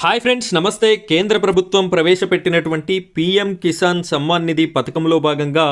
Hi friends నమస్తే. కేంద్ర ప్రభుత్వం ప్రవేశపెట్టినటువంటి పీఎం కిసాన్ సమ్మాన్ నిధి పథకంలో భాగంగా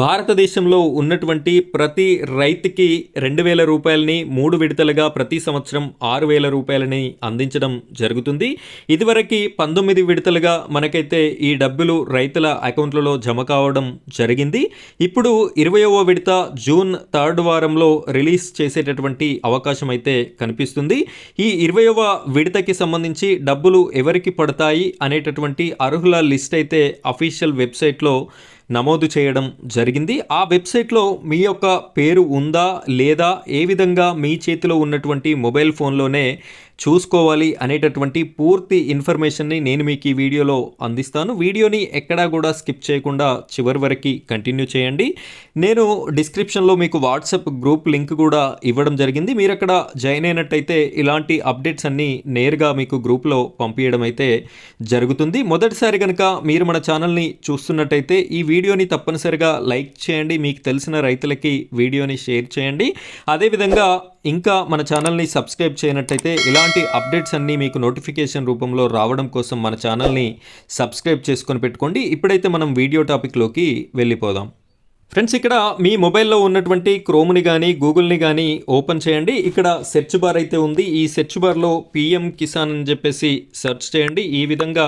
భారతదేశంలో ఉన్నటువంటి ప్రతి రైతుకి రెండు వేల రూపాయలని మూడు విడతలుగా ప్రతి సంవత్సరం ఆరు వేల రూపాయలని అందించడం జరుగుతుంది. ఇదివరకు పంతొమ్మిది విడతలుగా మనకైతే ఈ డబ్బులు రైతుల అకౌంట్లలో జమ కావడం జరిగింది. ఇప్పుడు ఇరవయవ విడత జూన్ థర్డ్ వారంలో రిలీజ్ చేసేటటువంటి అవకాశం అయితే కనిపిస్తుంది. ఈ ఇరవయవ విడతకి సంబంధించి డబ్బు డబ్బులు ఎవరికి పడతాయి అనేటటువంటి అర్హుల లిస్ట్ అయితే అఫీషియల్ వెబ్సైట్లో నమోదు చేయడం జరిగింది. ఆ వెబ్సైట్లో మీ యొక్క పేరు ఉందా లేదా? ఏ విధంగా మీ చేతిలో ఉన్నటువంటి మొబైల్ ఫోన్లోనే చూసుకోవాలి అనేటటువంటి పూర్తి ఇన్ఫర్మేషన్ని నేను మీకు ఈ వీడియోలో అందిస్తాను. వీడియోని ఎక్కడా కూడా స్కిప్ చేయకుండా చివరి వరకు కంటిన్యూ చేయండి. నేను డిస్క్రిప్షన్లో మీకు వాట్సాప్ గ్రూప్ లింక్ కూడా ఇవ్వడం జరిగింది. మీరు అక్కడ జాయిన్ అయినట్టయితే ఇలాంటి అప్డేట్స్ అన్నీ నేరుగా మీకు గ్రూప్లో పంపించడం అయితే జరుగుతుంది. మొదటిసారి కనుక మీరు మన ఛానల్ని చూస్తున్నట్టయితే ఈ వీడియోని తప్పనిసరిగా లైక్ చేయండి. మీకు తెలిసిన రైతులకి వీడియోని షేర్ చేయండి. అదేవిధంగా ఇంకా మన ఛానల్ని సబ్స్క్రైబ్ చేయనట్టయితే ఇలాంటి అప్డేట్స్ అన్నీ మీకు నోటిఫికేషన్ రూపంలో రావడం కోసం మన ఛానల్ని సబ్స్క్రైబ్ చేసుకొని పెట్టుకోండి. ఇప్పుడైతే మనం వీడియో టాపిక్లోకి వెళ్ళిపోదాం. ఫ్రెండ్స్ ఇక్కడ మీ మొబైల్లో ఉన్నటువంటి క్రోమ్ని కానీ గూగుల్ని కానీ ఓపెన్ చేయండి. ఇక్కడ సెర్చ్ బార్ అయితే ఉంది. ఈ సెర్చ్ బార్లో పిఎం కిసాన్ అని చెప్పేసి సెర్చ్ చేయండి. ఈ విధంగా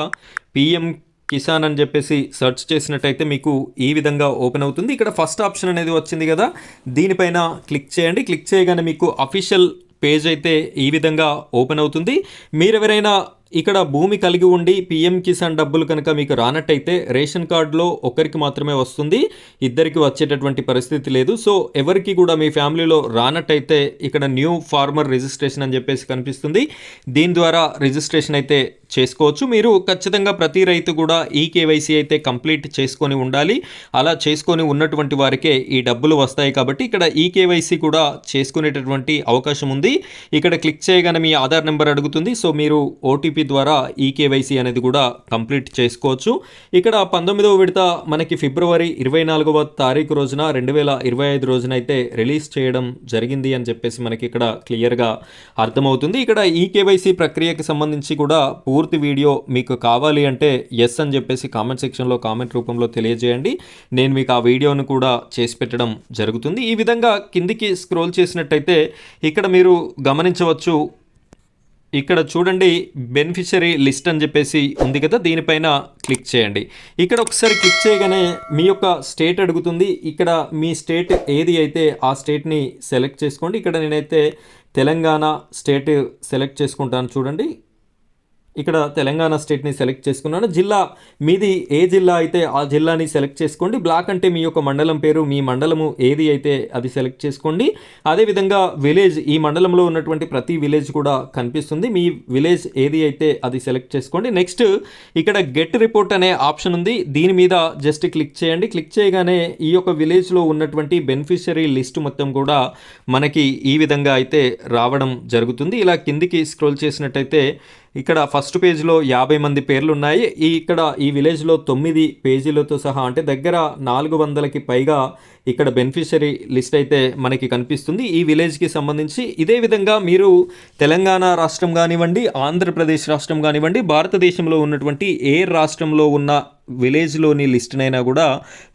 పిఎం కిసాన్ అని చెప్పేసి సెర్చ్ చేసినట్టయితే మీకు ఈ విధంగా ఓపెన్ అవుతుంది. ఇక్కడ ఫస్ట్ ఆప్షన్ అనేది వచ్చింది కదా దీనిపైన క్లిక్ చేయండి. క్లిక్ చేయగానే మీకు అఫీషియల్ పేజ్ అయితే ఈ విధంగా ఓపెన్ అవుతుంది. మీరు ఎవరైనా ఇక్కడ భూమి కలిగి ఉండి పిఎం కిసాన్ డబ్బులు కనుక మీకు రానట్టయితే రేషన్ కార్డులో ఒకరికి మాత్రమే వస్తుంది ఇద్దరికి వచ్చేటటువంటి పరిస్థితి లేదు. సో ఎవరికి కూడా మీ ఫ్యామిలీలో రానట్టయితే ఇక్కడ న్యూ ఫార్మర్ రిజిస్ట్రేషన్ అని చెప్పేసి కనిపిస్తుంది. దీని ద్వారా రిజిస్ట్రేషన్ అయితే చేసుకోవచ్చు. మీరు ఖచ్చితంగా ప్రతి రైతు కూడా ఈ కేవైసీ అయితే కంప్లీట్ చేసుకొని ఉండాలి. అలా చేసుకొని ఉన్నటువంటి వారికే ఈ డబ్బులు వస్తాయి కాబట్టి ఇక్కడ ఈ కేవైసీ కూడా చేసుకునేటటువంటి అవకాశం ఉంది. ఇక్కడ క్లిక్ చేయగానే మీ ఆధార్ నెంబర్ అడుగుతుంది. సో మీరు ఓటీపీ ద్వారా ఈ కేవైసీ అనేది కూడా కంప్లీట్ చేసుకోవచ్చు. ఇక్కడ పంతొమ్మిదవ విడత మనకి ఫిబ్రవరి ఇరవై నాలుగవ తారీఖు రోజున రెండు వేల ఇరవై ఐదు రోజున అయితే రిలీజ్ చేయడం జరిగింది అని చెప్పేసి మనకి ఇక్కడ క్లియర్గా అర్థమవుతుంది. ఇక్కడ ఈ కేవైసీ ప్రక్రియకి సంబంధించి కూడా పూర్తి వీడియో మీకు కావాలి అంటే ఎస్ అని చెప్పేసి కామెంట్ సెక్షన్లో కామెంట్ రూపంలో తెలియజేయండి. నేను మీకు ఆ వీడియోను కూడా చేసి పెట్టడం జరుగుతుంది. ఈ విధంగా కిందికి స్క్రోల్ చేసినట్టయితే ఇక్కడ మీరు గమనించవచ్చు ఇక్కడ చూడండి బెనిఫిషరీ లిస్ట్ అని చెప్పేసి ఉంది కదా దీనిపైన క్లిక్ చేయండి. ఇక్కడ ఒకసారి క్లిక్ చేయగానే మీ యొక్క స్టేట్ అడుగుతుంది. ఇక్కడ మీ స్టేట్ ఏది అయితే ఆ స్టేట్ని సెలెక్ట్ చేసుకోండి. ఇక్కడ నేనైతే తెలంగాణ స్టేట్ సెలెక్ట్ చేసుకుంటాను చూడండి. ఇక్కడ తెలంగాణ స్టేట్ని సెలెక్ట్ చేసుకున్నాను. జిల్లా మీది ఏ జిల్లా అయితే ఆ జిల్లాని సెలెక్ట్ చేసుకోండి. బ్లాక్ అంటే మీ యొక్క మండలం పేరు మీ మండలము ఏది అయితే అది సెలెక్ట్ చేసుకోండి. అదేవిధంగా విలేజ్ ఈ మండలంలో ఉన్నటువంటి ప్రతి విలేజ్ కూడా కనిపిస్తుంది. మీ విలేజ్ ఏది అయితే అది సెలెక్ట్ చేసుకోండి. నెక్స్ట్ ఇక్కడ గెట్ రిపోర్ట్ అనే ఆప్షన్ ఉంది. దీని మీద జస్ట్ క్లిక్ చేయండి. క్లిక్ చేయగానే ఈ యొక్క విలేజ్లో ఉన్నటువంటి బెనిఫిషరీ లిస్ట్ మొత్తం కూడా మనకి ఈ విధంగా అయితే రావడం జరుగుతుంది. ఇలా కిందికి స్క్రోల్ చేసినట్టయితే ఇక్కడ ఫస్ట్ పేజ్లో యాభై మంది పేర్లు ఉన్నాయి ఈ ఇక్కడ ఈ విలేజ్లో తొమ్మిది పేజీలతో సహా అంటే దగ్గర నాలుగు వందలకి పైగా ఇక్కడ బెనిఫిషరీ లిస్ట్ అయితే మనకి కనిపిస్తుంది. ఈ విలేజ్కి సంబంధించి ఇదే విధంగా మీరు తెలంగాణ రాష్ట్రం కానివ్వండి ఆంధ్రప్రదేశ్ రాష్ట్రం కానివ్వండి భారతదేశంలో ఉన్నటువంటి ఏ రాష్ట్రంలో ఉన్న విలేజ్లోని లిస్ట్నైనా కూడా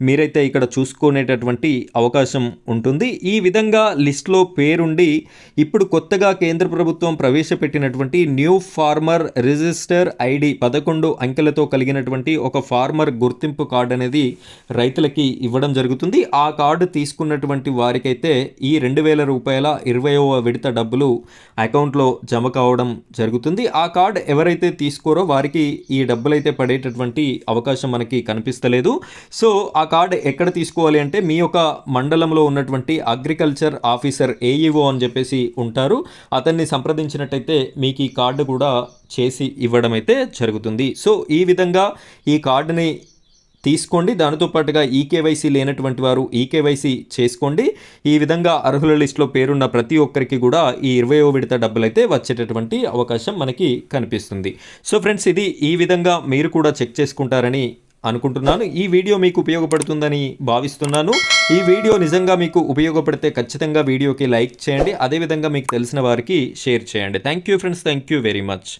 మీరైతే ఇక్కడ చూసుకునేటటువంటి అవకాశం ఉంటుంది. ఈ విధంగా లిస్ట్లో పేరుండి ఇప్పుడు కొత్తగా కేంద్ర ప్రభుత్వం ప్రవేశపెట్టినటువంటి న్యూ ఫార్మర్ రిజిస్టర్ ఐడి పదకొండు అంకెలతో కలిగినటువంటి ఒక ఫార్మర్ గుర్తింపు కార్డు అనేది రైతులకి ఇవ్వడం జరుగుతుంది. ఆ కార్డు తీసుకున్నటువంటి వారికైతే ఈ రెండు వేల రూపాయల ఇరవైవ విడత డబ్బులు అకౌంట్లో జమ కావడం జరుగుతుంది. ఆ కార్డు ఎవరైతే తీసుకోరో వారికి ఈ డబ్బులైతే పడేటటువంటి అవకాశం మనకి కనిపిస్తలేదు. సో ఆ కార్డు ఎక్కడ తీసుకోవాలి అంటే మీ యొక్క మండలంలో ఉన్నటువంటి అగ్రికల్చర్ ఆఫీసర్ ఏఈఓ అని చెప్పేసి ఉంటారు. అతన్ని సంప్రదించినట్టయితే మీకు ఈ కార్డు కూడా చేసి ఇవ్వడం అయితే జరుగుతుంది. సో ఈ విధంగా ఈ కార్డుని తీసుకోండి. దానితో పాటుగా ఈకేవైసీ లేనటువంటి వారు ఈకేవైసీ చేసుకోండి. ఈ విధంగా అర్హుల లిస్టులో పేరున్న ప్రతి ఒక్కరికి కూడా ఈ ఇరవయో విడత డబ్బులు అయితే వచ్చేటటువంటి అవకాశం మనకి కనిపిస్తుంది. సో ఫ్రెండ్స్ ఇది ఈ విధంగా మీరు కూడా చెక్ చేసుకుంటారని అనుకుంటున్నాను. ఈ వీడియో మీకు ఉపయోగపడుతుందని భావిస్తున్నాను. ఈ వీడియో నిజంగా మీకు ఉపయోగపడితే ఖచ్చితంగా వీడియోకి లైక్ చేయండి. అదేవిధంగా మీకు తెలిసిన వారికి షేర్ చేయండి. Thank you friends. Thank you very much.